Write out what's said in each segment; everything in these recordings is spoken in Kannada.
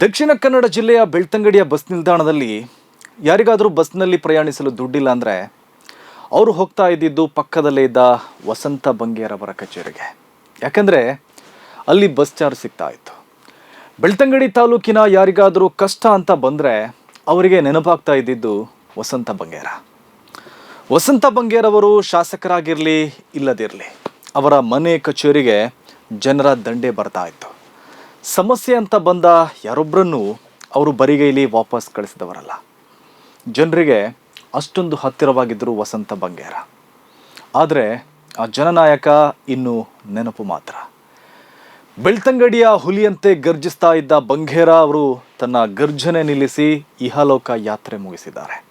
ದಕ್ಷಿಣ ಕನ್ನಡ ಜಿಲ್ಲೆಯ ಬೆಳ್ತಂಗಡಿಯ ಬಸ್ ನಿಲ್ದಾಣದಲ್ಲಿ ಯಾರಿಗಾದರೂ ಬಸ್ನಲ್ಲಿ ಪ್ರಯಾಣಿಸಲು ದುಡ್ಡಿಲ್ಲ ಅಂದರೆ ಅವರು ಹೋಗ್ತಾ ಇದ್ದಿದ್ದು ಪಕ್ಕದಲ್ಲೇ ಇದ್ದ ವಸಂತ ಬಂಗೇರವರ ಕಚೇರಿಗೆ. ಯಾಕಂದರೆ ಅಲ್ಲಿ ಬಸ್ ಚಾರ್ಜ್ ಸಿಗ್ತಾ ಇತ್ತು. ಬೆಳ್ತಂಗಡಿ ತಾಲೂಕಿನ ಯಾರಿಗಾದರೂ ಕಷ್ಟ ಅಂತ ಬಂದರೆ ಅವರಿಗೆ ನೆನಪಾಗ್ತಾ ಇದ್ದಿದ್ದು ವಸಂತ ಬಂಗೇರ. ವಸಂತ ಬಂಗೇರವರು ಶಾಸಕರಾಗಿರಲಿ ಇಲ್ಲದಿರಲಿ ಅವರ ಮನೆ ಕಚೇರಿಗೆ ಜನರ ದಂಡೆ ಬರ್ತಾ ಇತ್ತು. ಸಮಸ್ಯೆ ಅಂತ ಬಂದ ಯಾರೊಬ್ಬರನ್ನು ಅವರು ಬರಿಗೈಲಿ ವಾಪಸ್ ಕಳಿಸಿದವರಲ್ಲ. ಜನರಿಗೆ ಅಷ್ಟೊಂದು ಹತ್ತಿರವಾಗಿದ್ದರು ವಸಂತ ಬಂಗೇರ. ಆದರೆ ಆ ಜನನಾಯಕ ಇನ್ನು ನೆನಪು ಮಾತ್ರ. ಬೆಳ್ತಂಗಡಿಯ ಹುಲಿಯಂತೆ ಗರ್ಜಿಸ್ತಾ ಇದ್ದ ಬಂಗೇರ ಅವರು ತನ್ನ ಗರ್ಜನೆ ನಿಲ್ಲಿಸಿ ಇಹಲೋಕ ಯಾತ್ರೆ ಮುಗಿಸಿದ್ದಾರೆ.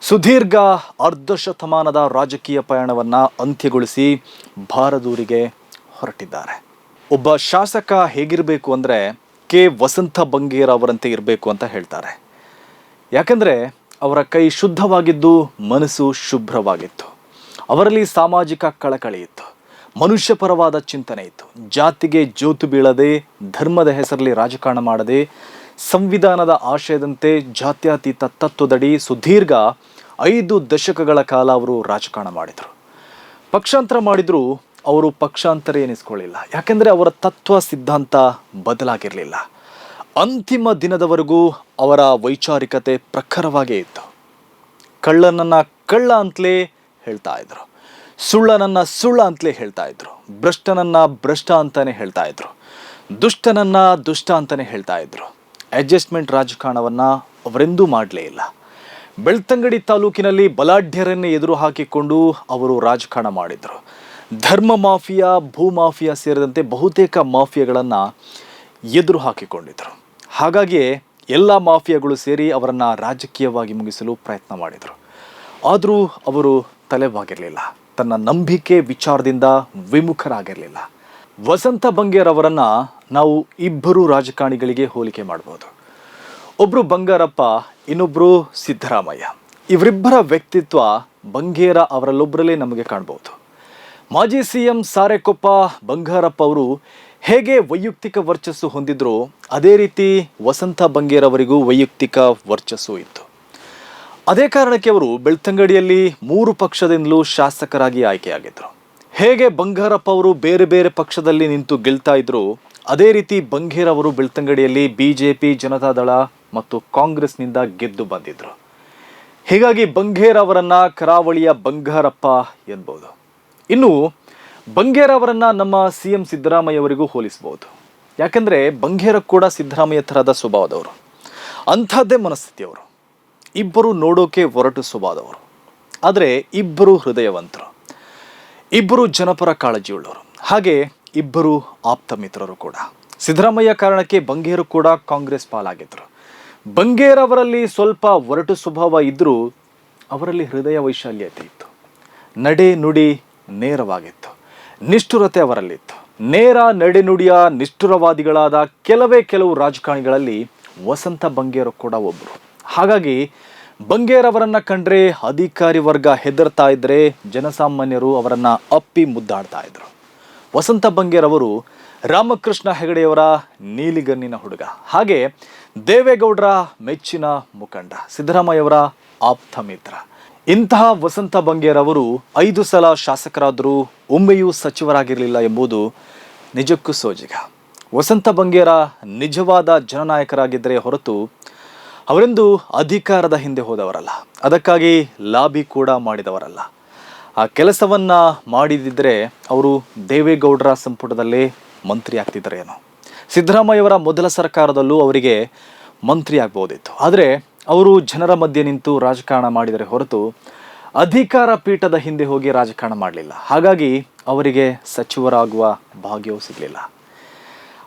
ಸುದೀರ್ಘ ಅರ್ಧ ಶತಮಾನದ ರಾಜಕೀಯ ಪಯಣವನ್ನು ಅಂತ್ಯಗೊಳಿಸಿ ಭಾರದೂರಿಗೆ ಹೊರಟಿದ್ದಾರೆ. ಒಬ್ಬ ಶಾಸಕ ಹೇಗಿರಬೇಕು ಅಂದರೆ ಕೆ. ವಸಂತ ಬಂಗೇರ್ ಅವರಂತೆ ಇರಬೇಕು ಅಂತ ಹೇಳ್ತಾರೆ. ಯಾಕಂದರೆ ಅವರ ಕೈ ಶುದ್ಧವಾಗಿದ್ದು, ಮನಸ್ಸು ಶುಭ್ರವಾಗಿತ್ತು. ಅವರಲ್ಲಿ ಸಾಮಾಜಿಕ ಕಳಕಳಿ ಇತ್ತು. ಮನುಷ್ಯಪರವಾದ ಚಿಂತನೆ ಇತ್ತು. ಜಾತಿಗೆ ಜೋತು ಬೀಳದೆ, ಧರ್ಮದ ಹೆಸರಲ್ಲಿ ರಾಜಕಾರಣ ಮಾಡದೆ, ಸಂವಿಧಾನದ ಆಶಯದಂತೆ ಜಾತ್ಯತೀತ ತತ್ವದಡಿ ಸುದೀರ್ಘ ಐದು ದಶಕಗಳ ಕಾಲ ಅವರು ರಾಜಕಾರಣ ಮಾಡಿದರು. ಪಕ್ಷಾಂತರ ಮಾಡಿದ್ರು ಅವರು ಪಕ್ಷಾಂತರ ಎನಿಸ್ಕೊಳ್ಳಿಲ್ಲ. ಯಾಕೆಂದರೆ ಅವರ ತತ್ವ ಸಿದ್ಧಾಂತ ಬದಲಾಗಿರಲಿಲ್ಲ. ಅಂತಿಮ ದಿನದವರೆಗೂ ಅವರ ವೈಚಾರಿಕತೆ ಪ್ರಖರವಾಗೇ ಇತ್ತು. ಕಳ್ಳನನ್ನ ಕಳ್ಳ ಅಂತಲೇ ಹೇಳ್ತಾ ಇದ್ರು. ಸುಳ್ಳನನ್ನು ಸುಳ್ಳ ಅಂತಲೇ ಹೇಳ್ತಾ ಇದ್ರು. ಭ್ರಷ್ಟನನ್ನು ಭ್ರಷ್ಟ ಅಂತಲೇ ಹೇಳ್ತಾ ಇದ್ರು. ದುಷ್ಟನನ್ನು ದುಷ್ಟ ಅಂತಲೇ ಹೇಳ್ತಾ ಇದ್ರು. ಅಡ್ಜಸ್ಟ್ಮೆಂಟ್ ರಾಜಕಾರಣವನ್ನು ಅವರೆಂದೂ ಮಾಡಲೇ ಇಲ್ಲ. ಬೆಳ್ತಂಗಡಿ ತಾಲೂಕಿನಲ್ಲಿ ಬಲಾಢ್ಯರನ್ನೇ ಎದುರು ಹಾಕಿಕೊಂಡು ಅವರು ರಾಜಕಾರಣ ಮಾಡಿದರು. ಧರ್ಮ ಮಾಫಿಯಾ, ಭೂ ಮಾಫಿಯಾ ಸೇರಿದಂತೆ ಬಹುತೇಕ ಮಾಫಿಯಾಗಳನ್ನು ಎದುರು ಹಾಕಿಕೊಂಡಿದ್ದರು ಹಾಗಾಗಿಯೇ ಎಲ್ಲ ಮಾಫಿಯಾಗಳು ಸೇರಿ ಅವರನ್ನು ರಾಜಕೀಯವಾಗಿ ಮುಗಿಸಲು ಪ್ರಯತ್ನ ಮಾಡಿದರು. ಆದರೂ ಅವರು ತಲೆಬಾಗಿರಲಿಲ್ಲ. ತನ್ನ ನಂಬಿಕೆ ವಿಚಾರದಿಂದ ವಿಮುಖರಾಗಿರಲಿಲ್ಲ. ವಸಂತ ಬಂಗೇರ್ ಅವರನ್ನು ನಾವು ಇಬ್ಬರು ರಾಜಕಾರಣಿಗಳಿಗೆ ಹೋಲಿಕೆ ಮಾಡ್ಬೋದು. ಒಬ್ಬರು ಬಂಗಾರಪ್ಪ ಇನ್ನೊಬ್ಬರು ಸಿದ್ದರಾಮಯ್ಯ. ಇವರಿಬ್ಬರ ವ್ಯಕ್ತಿತ್ವ ಬಂಗೇರ ಅವರಲ್ಲೊಬ್ಬರಲ್ಲೇ ನಮಗೆ ಕಾಣ್ಬೋದು. ಮಾಜಿ ಸಿ ಎಂ ಸಾರೆಕೊಪ್ಪ ಬಂಗಾರಪ್ಪ ಅವರು ಹೇಗೆ ವೈಯಕ್ತಿಕ ವರ್ಚಸ್ಸು ಹೊಂದಿದ್ರೋ ಅದೇ ರೀತಿ ವಸಂತ ಬಂಗೇರವರಿಗೂ ವೈಯಕ್ತಿಕ ವರ್ಚಸ್ಸು ಇತ್ತು. ಅದೇ ಕಾರಣಕ್ಕೆ ಅವರು ಬೆಳ್ತಂಗಡಿಯಲ್ಲಿ ಮೂರು ಪಕ್ಷದಿಂದಲೂ ಶಾಸಕರಾಗಿ ಆಯ್ಕೆಯಾಗಿದ್ದರು ಹೇಗೆ ಬಂಗಾರಪ್ಪ ಅವರು ಬೇರೆ ಬೇರೆ ಪಕ್ಷದಲ್ಲಿ ನಿಂತು ಗೆಲ್ತಾ ಇದ್ರು ಅದೇ ರೀತಿ ಬಂಗೇರ್ ಅವರು ಬೆಳ್ತಂಗಡಿಯಲ್ಲಿ ಬಿ ಜೆ ಪಿ ಜನತಾದಳ ಮತ್ತು ಕಾಂಗ್ರೆಸ್ನಿಂದ ಗೆದ್ದು ಬಂದಿದ್ರು. ಹೀಗಾಗಿ ಬಂಗೇರ್ ಅವರನ್ನ ಕರಾವಳಿಯ ಬಂಗಾರಪ್ಪ ಎನ್ಬೋದು ಇನ್ನು ಬಂಗೇರ ಅವರನ್ನ ನಮ್ಮ ಸಿ ಎಂ ಸಿದ್ದರಾಮಯ್ಯ ಅವರಿಗೂ ಹೋಲಿಸಬಹುದು. ಯಾಕಂದ್ರೆ ಬಂಗೇರ ಕೂಡ ಸಿದ್ದರಾಮಯ್ಯ ಥರದ ಸ್ವಭಾವದವರು. ಅಂಥದ್ದೇ ಮನಸ್ಥಿತಿಯವರು ಇಬ್ಬರು ನೋಡೋಕೆ ಹೊರಟು ಸ್ವಭಾವದವರು. ಆದರೆ ಇಬ್ಬರು ಹೃದಯವಂತರು. ಇಬ್ಬರು ಜನಪರ ಕಾಳಜಿಯುಳ್ಳವರು. ಹಾಗೆ ಇಬ್ಬರು ಆಪ್ತ ಮಿತ್ರರು ಕೂಡ. ಸಿದ್ದರಾಮಯ್ಯ ಕಾರಣಕ್ಕೆ ಬಂಗೇರು ಕೂಡ ಕಾಂಗ್ರೆಸ್ ಪಾಲಾಗಿದ್ದರು ಬಂಗೇರ್ ಅವರಲ್ಲಿ ಸ್ವಲ್ಪ ಒರಟು ಸ್ವಭಾವ ಇದ್ದರೂ ಅವರಲ್ಲಿ ಹೃದಯ ವೈಶಾಲ್ಯತೆ ಇತ್ತು. ನಡೆ ನುಡಿ ನೇರವಾಗಿತ್ತು. ನಿಷ್ಠುರತೆ ಅವರಲ್ಲಿತ್ತು. ನೇರ ನಡೆನುಡಿಯ ನಿಷ್ಠುರವಾದಿಗಳಾದ ಕೆಲವೇ ಕೆಲವು ರಾಜಕಾರಣಿಗಳಲ್ಲಿ ವಸಂತ ಬಂಗೇರು ಕೂಡ ಒಬ್ಬರು ಹಾಗಾಗಿ ಬಂಗೇರವರನ್ನು ಕಂಡ್ರೆ ಅಧಿಕಾರಿ ವರ್ಗ ಹೆದರ್ತಾ ಇದ್ರೆ ಜನಸಾಮಾನ್ಯರು ಅವರನ್ನು ಅಪ್ಪಿ ಮುದ್ದಾಡ್ತಾ ಇದ್ರು. ವಸಂತ ಬಂಗೇರವರು ರಾಮಕೃಷ್ಣ ಹೆಗಡೆಯವರ ನೀಲಿಗನ್ನಿನ ಹುಡುಗ. ಹಾಗೆ ದೇವೇಗೌಡರ ಮೆಚ್ಚಿನ ಮುಖಂಡ, ಸಿದ್ದರಾಮಯ್ಯವರ ಆಪ್ತ ಮಿತ್ರ. ಇಂತಹ ವಸಂತ ಬಂಗೇರ್ ಅವರು ಐದು ಸಲ ಶಾಸಕರಾದರೂ ಒಮ್ಮೆಯೂ ಸಚಿವರಾಗಿರಲಿಲ್ಲ ಎಂಬುದು ನಿಜಕ್ಕೂ ಸೋಜಿಗ. ವಸಂತ ಬಂಗೇರ ನಿಜವಾದ ಜನನಾಯಕರಾಗಿದ್ದರೆ ಹೊರತು ಅವರೆಂದು ಅಧಿಕಾರದ ಹಿಂದೆ ಹೋದವರಲ್ಲ. ಅದಕ್ಕಾಗಿ ಲಾಬಿ ಕೂಡ ಮಾಡಿದವರಲ್ಲ. ಆ ಕೆಲಸವನ್ನು ಮಾಡಿದಿದ್ದರೆ ಅವರು ದೇವೇಗೌಡರ ಸಂಪುಟದಲ್ಲೇ ಮಂತ್ರಿ ಆಗ್ತಿದ್ದರೇನೋ ಸಿದ್ದರಾಮಯ್ಯವರ ಮೊದಲ ಸರ್ಕಾರದಲ್ಲೂ ಅವರಿಗೆ ಮಂತ್ರಿ ಆಗ್ಬೋದಿತ್ತು ಆದರೆ ಅವರು ಜನರ ಮಧ್ಯೆ ನಿಂತು ರಾಜಕಾರಣ ಮಾಡಿದರೆ ಹೊರತು ಅಧಿಕಾರ ಪೀಠದ ಹಿಂದೆ ಹೋಗಿ ರಾಜಕಾರಣ ಮಾಡಲಿಲ್ಲ. ಹಾಗಾಗಿ ಅವರಿಗೆ ಸಚಿವರಾಗುವ ಭಾಗ್ಯವೂ ಸಿಗಲಿಲ್ಲ.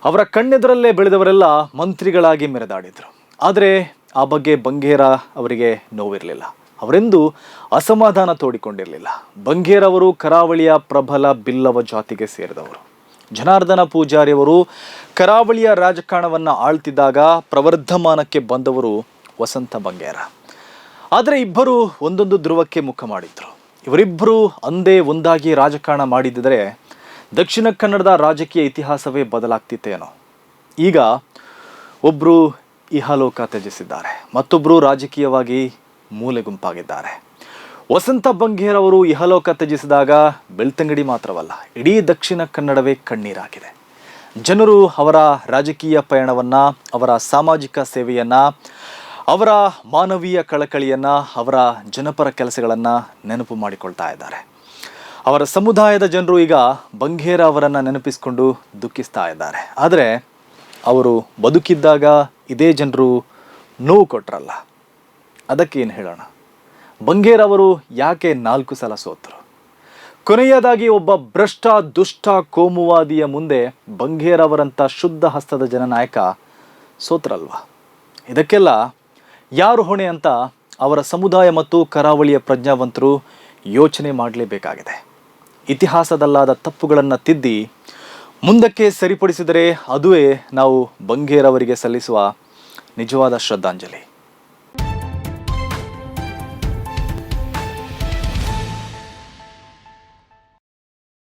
ಅವರ ಕಣ್ಣೆದರಲ್ಲೇ ಬೆಳೆದವರೆಲ್ಲ ಮಂತ್ರಿಗಳಾಗಿ ಮೆರೆದಾಡಿದರು. ಆದರೆ ಆ ಬಗ್ಗೆ ಬಂಗೇರ ಅವರಿಗೆ ನೋವಿರಲಿಲ್ಲ. ಅವರೆಂದು ಅಸಮಾಧಾನ ತೋಡಿಕೊಂಡಿರಲಿಲ್ಲ. ಬಂಗೇರವರು ಕರಾವಳಿಯ ಪ್ರಬಲ ಬಿಲ್ಲವ ಜಾತಿಗೆ ಸೇರಿದವರು. ಜನಾರ್ದನ ಪೂಜಾರಿಯವರು ಕರಾವಳಿಯ ರಾಜಕಾರಣವನ್ನು ಆಳ್ತಿದ್ದಾಗ ಪ್ರವರ್ಧಮಾನಕ್ಕೆ ಬಂದವರು ವಸಂತ ಬಂಗೇರ. ಆದರೆ ಇಬ್ಬರು ಒಂದೊಂದು ಧ್ರುವಕ್ಕೆ ಮುಖ ಮಾಡಿದ್ರು. ಇವರಿಬ್ಬರು ಅಂದೇ ಒಂದಾಗಿ ರಾಜಕಾರಣ ಮಾಡಿದ್ದರೆ ದಕ್ಷಿಣ ಕನ್ನಡದ ರಾಜಕೀಯ ಇತಿಹಾಸವೇ ಬದಲಾಗ್ತಿತ್ತೇನೋ. ಈಗ ಒಬ್ಬರು ಇಹಲೋಕ ತ್ಯಜಿಸಿದ್ದಾರೆ ಮತ್ತೊಬ್ಬರು ರಾಜಕೀಯವಾಗಿ ಮೂಲೆ ಗುಂಪಾಗಿದ್ದಾರೆ. ವಸಂತ ಬಂಗೇರ್ ಅವರು ಇಹಲೋಕ ತ್ಯಜಿಸಿದಾಗ ಬೆಳ್ತಂಗಡಿ ಮಾತ್ರವಲ್ಲ, ಇಡೀ ದಕ್ಷಿಣ ಕನ್ನಡವೇ ಕಣ್ಣೀರಾಗಿದೆ. ಜನರು ಅವರ ರಾಜಕೀಯ ಪಯಣವನ್ನ, ಅವರ ಸಾಮಾಜಿಕ ಸೇವೆಯನ್ನ ಅವರ ಮಾನವೀಯ ಕಳಕಳಿಯನ್ನು, ಅವರ ಜನಪರ ಕೆಲಸಗಳನ್ನು ನೆನಪು ಮಾಡಿಕೊಳ್ತಾ ಇದ್ದಾರೆ. ಅವರ ಸಮುದಾಯದ ಜನರು ಈಗ ಬಂಗೇರ ಅವರನ್ನು ನೆನಪಿಸಿಕೊಂಡು ದುಃಖಿಸ್ತಾ ಇದ್ದಾರೆ. ಆದರೆ ಅವರು ಬದುಕಿದ್ದಾಗ ಇದೇ ಜನರು ನೋವು ಅದಕ್ಕೆ ಏನು ಹೇಳೋಣ? ಬಂಗೇರ್ ಅವರು ಯಾಕೆ ನಾಲ್ಕು ಸಲ ಸೋತರು? ಕೊನೆಯದಾಗಿ ಒಬ್ಬ ಭ್ರಷ್ಟ, ದುಷ್ಟ, ಕೋಮುವಾದಿಯ ಮುಂದೆ ಬಂಗೇರ್ ಶುದ್ಧ ಹಸ್ತದ ಜನನಾಯಕ ಸೋತ್ರಲ್ವ? ಇದಕ್ಕೆಲ್ಲ ಯಾರು ಹೊಣೆ ಅಂತ ಅವರ ಸಮುದಾಯ ಮತ್ತು ಕರಾವಳಿಯ ಪ್ರಜ್ಞಾವಂತರು ಯೋಚನೆ ಮಾಡಲೇಬೇಕಾಗಿದೆ. ಇತಿಹಾಸದಲ್ಲಾದ ತಪ್ಪುಗಳನ್ನು ತಿದ್ದಿ ಮುಂದಕ್ಕೆ ಸರಿಪಡಿಸಿದರೆ ಅದುವೇ ನಾವು ಬಂಗೇರವರಿಗೆ ಸಲ್ಲಿಸುವ ನಿಜವಾದ ಶ್ರದ್ಧಾಂಜಲಿ.